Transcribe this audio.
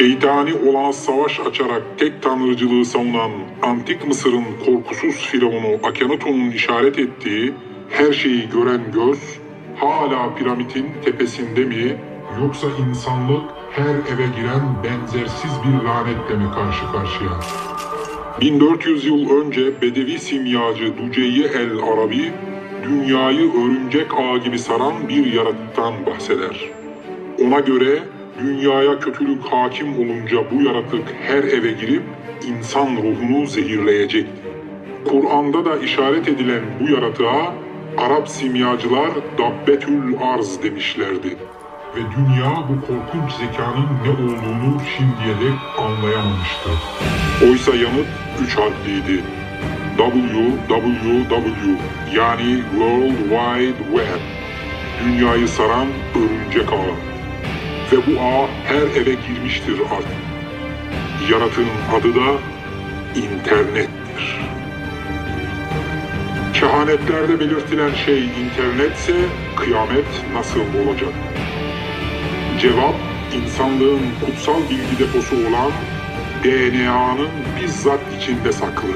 Şeytani olağan savaş açarak tek tanrıcılığı savunan antik Mısır'ın korkusuz firavunu Akhenaton'un işaret ettiği her şeyi gören göz hala piramidin tepesinde mi yoksa insanlık her eve giren benzersiz bir lanetle mi karşı karşıya? 1400 yıl önce Bedevi simyacı Duceyye el Arabi, dünyayı örümcek ağı gibi saran bir yaratıktan bahseder. Ona göre dünyaya kötülük hakim olunca bu yaratık her eve girip insan ruhunu zehirleyecek. Kur'an'da da işaret edilen bu yaratığa Arap simyacılar Dabbetül Arz demişlerdi. Ve dünya bu korkunç zekanın ne olduğunu şimdiye dek anlayamamıştı. Oysa yanıt üç harfliydi. WWW yani World Wide Web. Dünyayı saran örümcek ağı. Ve bu ağ her eve girmiştir artık. Yaratığın adı da internettir. Kehanetlerde belirtilen şey internetse kıyamet nasıl olacak? Cevap insanlığın kutsal bilgi deposu olan DNA'nın bizzat içinde saklı.